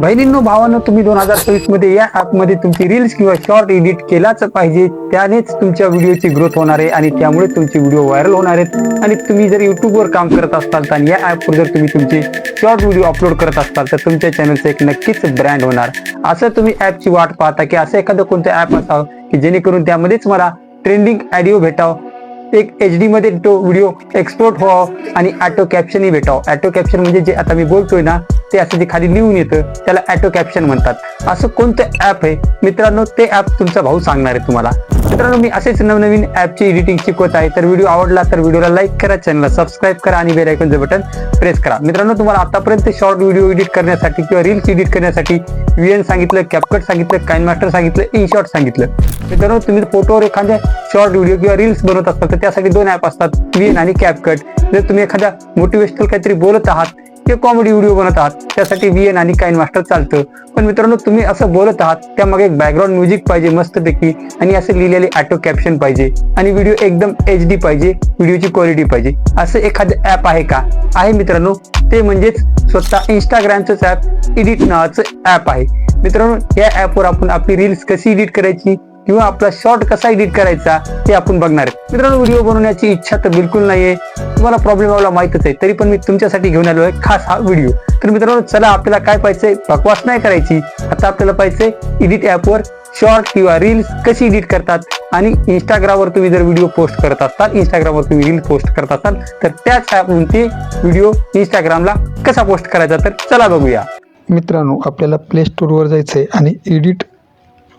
बहिणींनो भावांनो तुम्ही दोन हजार चोवीसमध्ये या ॲपमध्ये तुमची रील्स किंवा शॉर्ट एडिट केलाच पाहिजे. त्यानेच तुमच्या व्हिडिओची ग्रोथ होणार आहे आणि त्यामुळे तुमचे व्हिडिओ व्हायरल होणार आहेत. आणि तुम्ही जर युट्यूबवर काम करत असाल तर या ऍपवर जर तुम्ही तुमचे शॉर्ट व्हिडिओ अपलोड करत असाल तर तुमच्या चॅनलचं एक नक्कीच ब्रँड होणार. असं तुम्ही ॲपची वाट पाहता की असं एखादं कोणतं ऍप असावं की जेणेकरून त्यामध्येच मला ट्रेंडिंग ऑडिओ भेटावं. एक एच डी मध्ये तो व्हिडिओ एक्सपोर्ट व्हावं आणि ॲटो कॅप्शनही भेटावं. ॲटो कॅप्शन म्हणजे जे आता मी बोलतोय ना ते असं जे खाली लिहून येतं त्याला ॲटो कॅप्शन म्हणतात. असं कोणतं ऍप आहे? मित्रांनो ते ऍप तुमचा भाऊ सांगणार आहे तुम्हाला. मित्रांनो मी असेच नवनवीन ऍपची एडिटिंग शिकवत आहे. तर व्हिडिओ आवडला तर व्हिडिओला लाईक करा चॅनलला सबस्क्राईब करा आणि बेल आयकॉनचं बटन प्रेस करा. मित्रांनो तुम्हाला आतापर्यंत शॉर्ट व्हिडिओ एडिट करण्यासाठी किंवा रील्स एडिट करण्यासाठी व्हीएन सांगितलं कॅपकट सांगितलं काइन मास्टर सांगितलं इन शॉर्ट सांगितलं. मित्रांनो तुम्ही फोटोवर एखाद्या शॉर्ट व्हिडिओ किंवा रील्स बनवत असतात तर त्यासाठी दोन ऍप असतात व्हीएन आणि कॅपकट जर तुम्ही एखाद्या मोटिवेशनल काहीतरी बोलत आहात ते कॉमेडी व्हिडिओ बनवतात आहात. त्यासाठी व्हीएन आणि काइन मास्टर चालतं. पण मित्रांनो तुम्ही असं बोलत आहात त्यामागे एक बॅकग्राऊंड म्युझिक पाहिजे मस्तपैकी आणि असं लिहिलेले ऑटो कॅप्शन पाहिजे आणि व्हिडिओ एकदम एच डी पाहिजे व्हिडिओची क्वालिटी पाहिजे. असं एखादं ऍप आहे का? आहे मित्रांनो ते म्हणजेच स्वतः इंस्टाग्रामचंच ऍप एडिट नावाचं ऍप आहे. मित्रांनो या ऍपवर आपण आपली रील्स कशी एडिट करायची? किंवा आपला शॉर्ट कसा एडिट करायचा ते आपण बघणार आहे मित्रांनो व्हिडिओ बनवण्याची इच्छा तर बिलकुल नाहीये. तुम्हाला प्रॉब्लेम मला माहितच आहे. तरी पण मी तुमच्यासाठी घेऊन आलो आहे खास हा व्हिडिओ तर मित्रांनो चला आपल्याला काय पाहिजे बकवास नाही करायची. आता आपल्याला पाहिजे एडिट ऍपवर शॉर्ट किंवा रील्स कशी एडिट करतात आणि इंस्टाग्रामवर तुम्ही जर व्हिडिओ पोस्ट करत असाल इंस्टाग्रामवर तुम्ही रील पोस्ट करत असाल तर त्याच ॲपवरून ते व्हिडिओ इंस्टाग्रामला कसा पोस्ट करायचा? तर चला बघूया. मित्रांनो आपल्याला प्ले स्टोअरवर जायचं आहे आणि एडिट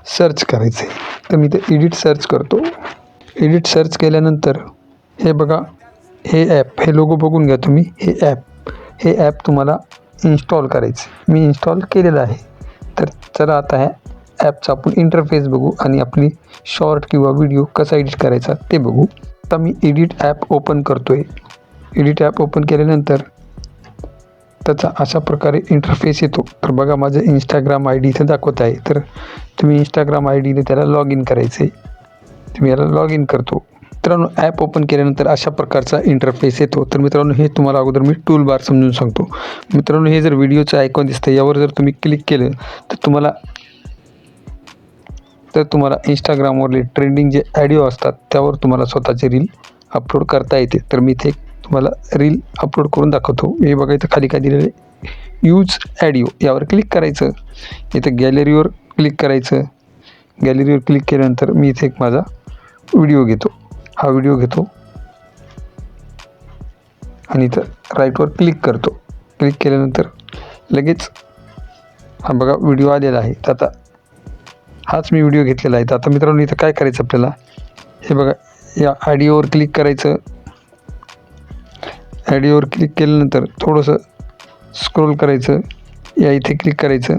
सर्च करायचं आहे तर मी ते एडिट सर्च करतो. एडिट सर्च केल्यानंतर हे बघा हे ॲप हे लोगो बघून घ्या तुम्ही. हे ॲप हे ॲप तुम्हाला इन्स्टॉल करायचं मी इन्स्टॉल केलेलं आहे. तर चला आता ह्या ॲपचा आपण इंटरफेस बघू आणि आपली शॉर्ट किंवा व्हिडिओ कसा एडिट करायचा ते बघू. आता मी एडिट ॲप ओपन करतो आहे एडिट ॲप ओपन केल्यानंतर त्याचा अशा प्रकारे इंटरफेस येतो. तर बघा माझं इंस्टाग्राम आय डी इथं दाखवत आहे. तर तुम्ही इंस्टाग्राम आय डीने त्याला लॉग इन करायचं आहे तुम्ही याला लॉग इन करतो. मित्रांनो ॲप ओपन केल्यानंतर अशा प्रकारचा इंटरफेस येतो. तर मित्रांनो हे तुम्हाला अगोदर मी टूल बार समजून सांगतो. मित्रांनो हे जर व्हिडिओचं आयकॉन दिसतं यावर जर तुम्ही क्लिक केलं तर तुम्हाला तर तुम्हाला इंस्टाग्रामवरले ट्रेंडिंग जे ॲडिओ असतात त्यावर तुम्हाला स्वतःचे रील अपलोड करता येते. तर मी इथे तुम्हाला रील अपलोड करून दाखवतो. हे बघा इथं खाली काय दिलेलं आहे. यूज ॲडिओ यावर क्लिक करायचं. इथं गॅलरीवर क्लिक करायचं. गॅलरीवर क्लिक केल्यानंतर मी इथे एक माझा व्हिडिओ घेतो. हा व्हिडिओ घेतो. आणि इथं राईटवर क्लिक करतो. क्लिक केल्यानंतर लगेच हा बघा व्हिडिओ आलेला आहे. तर आता हाच मी व्हिडिओ घेतलेला आहे. तर आता मित्रांनो इथं काय करायचं आपल्याला? हे बघा या ऑडिओवर क्लिक करायचं. आयडीवर क्लिक केल्यानंतर थोडंसं स्क्रोल करायचं. या इथे क्लिक करायचं.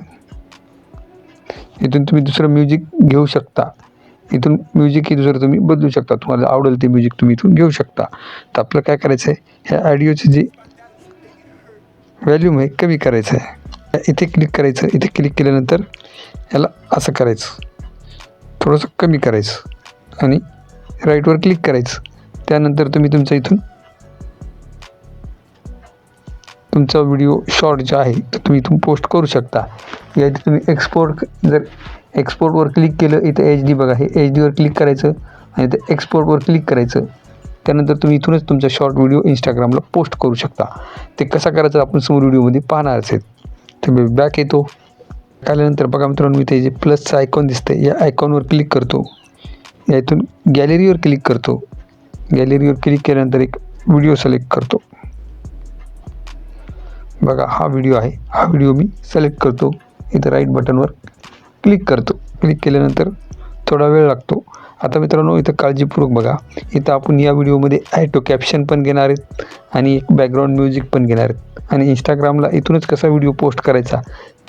इथून तुम्ही दुसरं म्युझिक घेऊ शकता. इथून म्युझिकही दुसरं तुम्ही बदलू शकता. तुम्हाला आवडेल ते म्युझिक तुम्ही इथून घेऊ शकता. तर आपलं काय करायचं आहे ह्या ॲडिओची जी व्हॅल्यूम आहे कमी करायचं आहे इथे क्लिक करायचं. इथे क्लिक केल्यानंतर ह्याला असं करायचं. थोडंसं कमी करायचं. आणि राईटवर क्लिक करायचं. त्यानंतर तुम्ही तुमच्या इथून तुमचा व्हिडिओ शॉर्ट जे आहे तर तुम्ही इथून पोस्ट करू शकता. या इथे तुम्ही एक्सपोर्ट जर एक्सपोर्टवर क्लिक केलं इथं एच डी बघा हे एच डीवर क्लिक करायचं आणि इथं एक्सपोर्टवर क्लिक करायचं. त्यानंतर तुम्ही इथूनच तुमचा शॉर्ट व्हिडिओ इंस्टाग्रामला पोस्ट करू शकता. ते कसा करायचं आपण समोर व्हिडिओमध्ये पाहणार असेल तर मी बॅक येतो. आल्यानंतर बघा मित्रांनो मी ते जे प्लसचं आयकॉन दिसतं या आयकॉनवर क्लिक करतो. या इथून गॅलरीवर क्लिक करतो. गॅलरीवर क्लिक केल्यानंतर एक व्हिडिओ सिलेक्ट करतो. बघा हा व्हिडिओ आहे. हा व्हिडिओ मी सिलेक्ट करतो. इथं राईट बटनवर क्लिक करतो. क्लिक केल्यानंतर थोडा वेळ लागतो. आता मित्रांनो इथं काळजीपूर्वक बघा. इथं आपण या व्हिडिओमध्ये ॲटो कॅप्शन पण घेणार आहेत आणि एक बॅकग्राऊंड म्युझिक पण घेणार आहेत. आणि इंस्टाग्रामला इथूनच कसा व्हिडिओ पोस्ट करायचा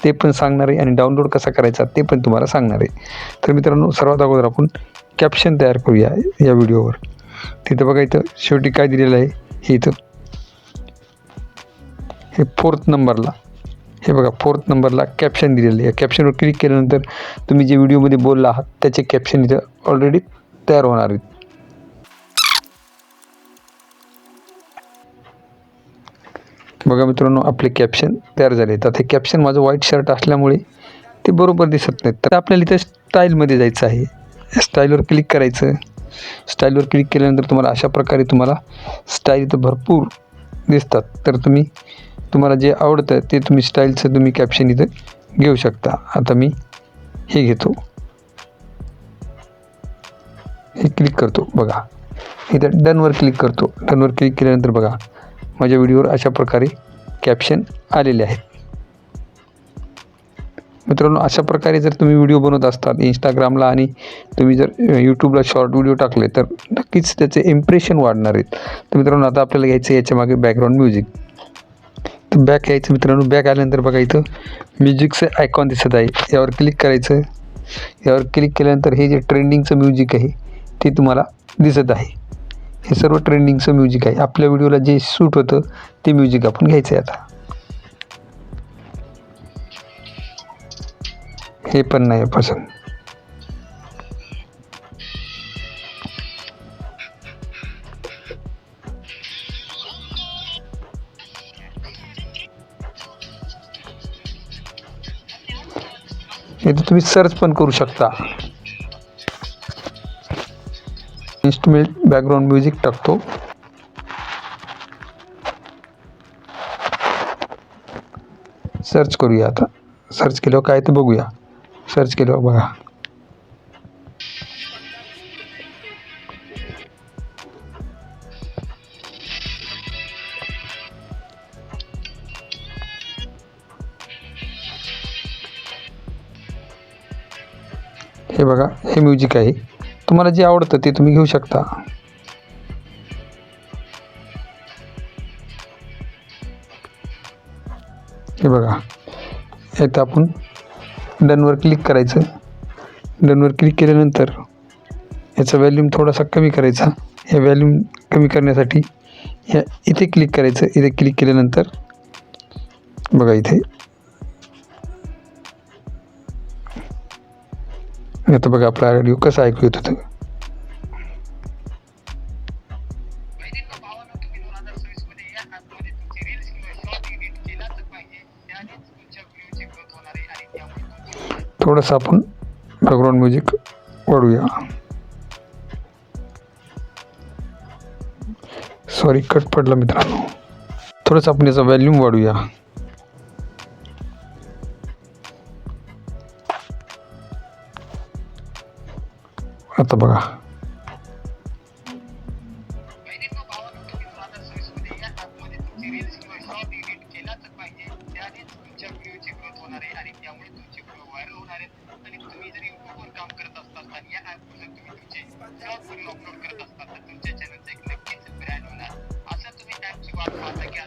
ते पण सांगणार आहे आणि डाउनलोड कसा करायचा ते पण तुम्हाला सांगणार आहे. तर मित्रांनो सर्वात अगोदर आपण कॅप्शन तयार करूया या व्हिडिओवर तिथं बघा इथं शेवटी काय दिलेलं आहे हे इथं हे फोर्थ नंबरला हे बघा फोर्थ नंबरला कॅप्शन दिलेलं आहे. या कॅप्शनवर क्लिक केल्यानंतर तुम्ही जे व्हिडिओमध्ये बोलला आहात त्याचे कॅप्शन इथं ऑलरेडी तयार होणार आहेत. बघा मित्रांनो आपले कॅप्शन तयार झाले तर हे कॅप्शन माझं व्हाईट शर्ट असल्यामुळे ते बरोबर दिसत नाहीत. तर आपल्याला इथं स्टाईलमध्ये जायचं आहे. स्टाईलवर क्लिक करायचं. स्टाईलवर क्लिक केल्यानंतर तुम्हाला अशा प्रकारे तुम्हाला स्टाईल इथं भरपूर दिसतात. तर तुम्ही तुम्हाला जे आवडतं ते तुम्ही स्टाईलचं तुम्ही कॅप्शन इथं घेऊ शकता. आता मी हे घेतो. हे क्लिक करतो बघा. इथं डनवर क्लिक करतो. डनवर क्लिक केल्यानंतर बघा माझ्या व्हिडिओवर अशा प्रकारे कॅप्शन आलेले आहेत. मित्रांनो अशा प्रकारे जर तुम्ही व्हिडिओ बनवत असतात इंस्टाग्रामला आणि तुम्ही जर यूट्यूबला शॉर्ट व्हिडिओ टाकले तर नक्कीच त्याचे इम्प्रेशन वाढणार आहेत. तर मित्रांनो आता आपल्याला घ्यायचं आहे याच्या मागे बॅकग्राऊंड म्युझिक तर बॅक यायचं मित्रांनो. बॅक आल्यानंतर बघा इथं म्युझिकचं आयकॉन दिसत आहे. यावर क्लिक करायचं. यावर क्लिक केल्यानंतर हे जे ट्रेंडिंगचं म्युझिक आहे ते तुम्हाला दिसत आहे. हे सर्व ट्रेंडिंगचं म्युझिक आहे. आपल्या व्हिडिओला जे सूट होतं ते म्युझिक आपण घ्यायचं आहे आता. हे पण नाही पसंत. इथे तुम्ही सर्च पण करू शकता. इन्स्ट्रुमेंट बॅकग्राऊंड म्युझिक टाकतो. सर्च करूया आता. सर्च केल्यावर काय ते बघूया. सर्च केल्यावर बघा. हे बघा हे म्युझिक आहे. तुम्हाला जे आवडतं ते तुम्ही घेऊ शकता. हे बघा यात आपण डनवर क्लिक करायचं. डनवर क्लिक केल्यानंतर याचा व्हॅल्यूम थोडासा कमी करायचा. हे व्हॅल्यूम कमी करण्यासाठी या इथे क्लिक करायचं. इथे क्लिक केल्यानंतर बघा इथे आता बघा आपला ऑडिओ कसा ऐकू येत होतं थोडंसं आपण बॅकग्राऊंड म्युझिक वाढूया. सॉरी कट पडला मित्रांनो. थोडंसं आपण याचा व्हॅल्यूम वाढूया. आता बघा. आणि असं तुम्ही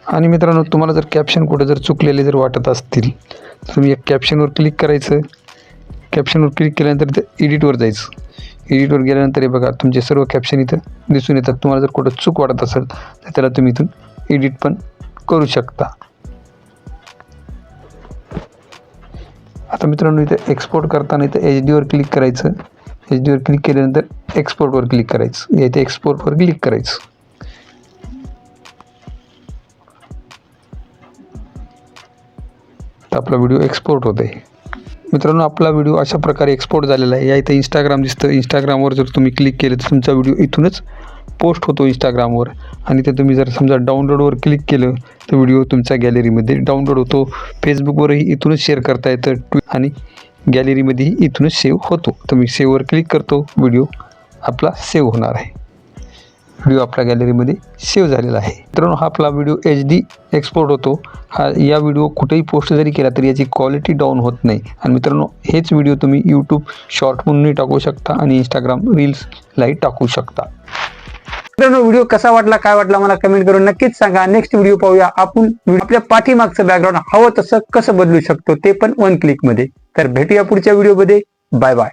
आणि मित्रांनो तुम्हाला जर कॅप्शन कुठे जर चुकलेले जर वाटत असतील तर तुम्ही एक कॅप्शनवर क्लिक करायचं. कॅप्शनवर क्लिक केल्यानंतर इथं एडिटवर जायचं. एडिटवर गेल्यानंतर हे बघा तुमचे सर्व कॅप्शन इथं दिसून येतात. तुम्हाला जर कुठं चूक वाटत असेल तर त्याला तुम्ही इथून एडिट पण करू शकता. आता मित्रांनो इथं एक्सपोर्ट करताना इथं एच डीवर क्लिक करायचं. एच डीवर क्लिक केल्यानंतर एक्सपोर्टवर क्लिक करायचं. इथे एक्सपोर्टवर क्लिक करायचं. आपला व्हिडिओ एक्सपोर्ट होत आहे मित्रांनो आपला व्हिडिओ अशा प्रकारे एक्सपोर्ट झालेला आहे. या इथं इंस्टाग्राम दिसतं. इंस्टाग्रामवर जर तुम्ही क्लिक केलं तर तुमचा व्हिडिओ इथूनच पोस्ट होतो इंस्टाग्रामवर आणि ते तुम्ही जर समजा डाउनलोडवर क्लिक केलं तर व्हिडिओ तुमच्या गॅलरीमध्ये डाउनलोड होतो. फेसबुकवरही इथूनच शेअर करता येतं. ट्वि आणि गॅलरीमध्येही इथूनच सेव्ह होतो. तर मी सेव्हवर क्लिक करतो. व्हिडिओ आपला सेव्ह होणार आहे. व्हिडिओ आपल्या गॅलरीमध्ये सेव्ह झालेला आहे. मित्रांनो हा आपला व्हिडिओ एच डी एक्सपोर्ट होतो. हा या व्हिडिओ कुठेही पोस्ट जरी केला तरी याची क्वालिटी डाऊन होत नाही. आणि मित्रांनो हेच व्हिडिओ तुम्ही यूट्यूब शॉर्ट म्हणूनही टाकू शकता आणि इंस्टाग्राम रील्सलाही टाकू शकता. मित्रांनो व्हिडिओ कसा वाटला काय वाटला मला कमेंट करून नक्कीच सांगा. नेक्स्ट व्हिडिओ पाहूया आपण. आपल्या पाठीमागचं बॅकग्राऊंड हवं तसं कसं बदलू शकतो ते पण वन क्लिकमध्ये. तर भेटूया पुढच्या व्हिडिओमध्ये बाय बाय